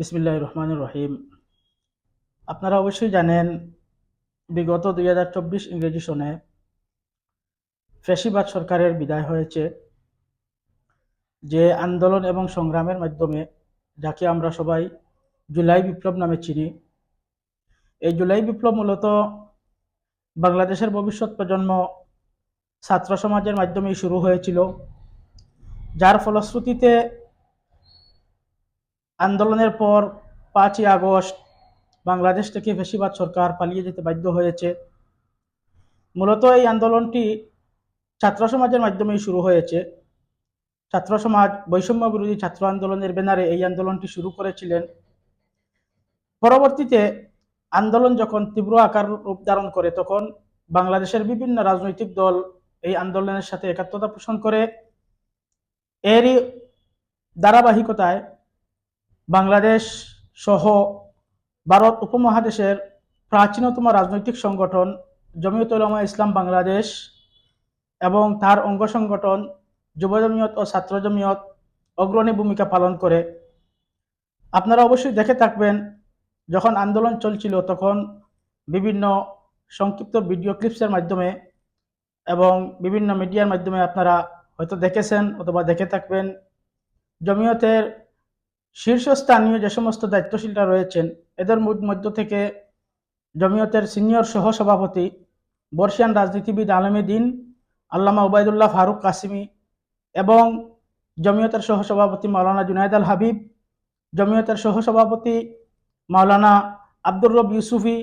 বিসমিল্লাহ রহমান রহিম আপনারা অবশ্যই জানেন, বিগত দুই হাজার চব্বিশ ইংরেজি সনে ফেসিবাদ সরকারের বিদায় হয়েছে, যে আন্দোলন এবং সংগ্রামের মাধ্যমে, যাকে আমরা সবাই জুলাই বিপ্লব নামে চিনি। এই জুলাই বিপ্লব মূলত বাংলাদেশের ভবিষ্যৎ প্রজন্ম ছাত্র সমাজের মাধ্যমেই শুরু হয়েছিল, যার ফলশ্রুতিতে আন্দোলনের পর পাঁচই আগস্ট বাংলাদেশ থেকে ফেসিবাদ সরকার পালিয়ে যেতে বাধ্য হয়েছে। মূলত এই আন্দোলনটি ছাত্র সমাজের মাধ্যমেই শুরু হয়েছে। ছাত্র সমাজ, বৈষম্য বিরোধী ছাত্র আন্দোলনের ব্যানারে এই আন্দোলনটি শুরু করেছিলেন। পরবর্তীতে আন্দোলন যখন তীব্র আকার রূপ ধারণ করে, তখন বাংলাদেশের বিভিন্ন রাজনৈতিক দল এই আন্দোলনের সাথে একাত্মতা পোষণ করে। এরই ধারাবাহিকতায় বাংলাদেশ সহ ভারত উপমহাদেশের প্রাচীনতম রাজনৈতিক সংগঠন জমিয়ত উলামা ইসলাম বাংলাদেশ এবং তার অঙ্গ সংগঠন যুব জমিয়ত ও ছাত্র জমিয়ত অগ্রণী ভূমিকা পালন করে। আপনারা অবশ্যই দেখে থাকবেন, যখন আন্দোলন চলছিল তখন বিভিন্ন সংক্ষিপ্ত ভিডিও ক্লিপসের মাধ্যমে এবং বিভিন্ন মিডিয়ার মাধ্যমে আপনারা হয়তো দেখেছেন অথবা দেখে থাকবেন। জমিয়তের শীর্ষস্থানীয় যে সমস্ত দায়িত্বশীলরা রয়েছেন, এদের মধ্য থেকে জমিয়তের সিনিয়র সহসভাপতি, বর্ষিয়ান রাজনীতিবিদ আলমী দিন, আল্লামা ওবায়দুল্লাহ ফারুক কাসিমি এবং জমিয়তের সহসভাপতি মাওলানা জুনায়দ আল হাবিব, জমিয়তের সহসভাপতি মাওলানা আব্দুর রব ইউসুফি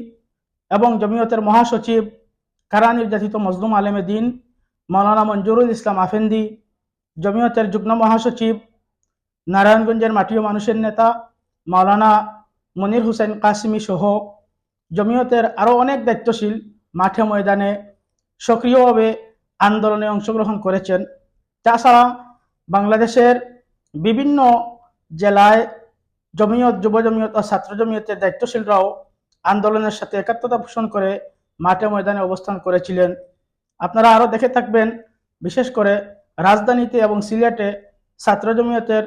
এবং জমিয়তের মহাসচিব কারা নির্যাতিত মজলুম আলেমে দিন, মাওলানা মঞ্জুরুল ইসলাম আফেন্দি, জমিয়তের যুগ্ম মহাসচিব নারায়ণগঞ্জের মাটিও মানুষের নেতা মাওলানা মনির হুসেন কাসিমি সহ জমিয়তের আরও অনেক দায়িত্বশীল মাঠে ময়দানে সক্রিয়ভাবে আন্দোলনে অংশগ্রহণ করেছেন। তাছাড়া বাংলাদেশের বিভিন্ন জেলায় জমিয়ত, যুব জমিয়ত ও ছাত্র জমিয়তের দায়িত্বশীলরাও আন্দোলনের সাথে একাত্মতা পোষণ করে মাঠে ময়দানে অবস্থান করেছিলেন। আপনারা আরও দেখে থাকবেন, বিশেষ করে রাজধানীতে এবং সিলেটে ছাত্র জমিয়তের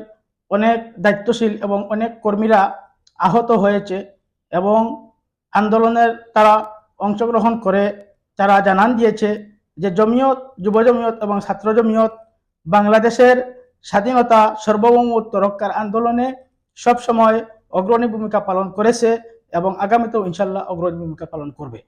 অনেক দায়িত্বশীল এবং অনেক কর্মীরা আহত হয়েছে এবং আন্দোলনের তারা অংশগ্রহণ করে তারা জানান দিয়েছে যে জমিয়ত, যুব জমিয়ত এবং ছাত্র জমিয়ত বাংলাদেশের স্বাধীনতা সার্বভৌমত্ব রক্ষার আন্দোলনে সবসময় অগ্রণী ভূমিকা পালন করেছে এবং আগামীতেও ইনশাল্লাহ অগ্রণী ভূমিকা পালন করবে।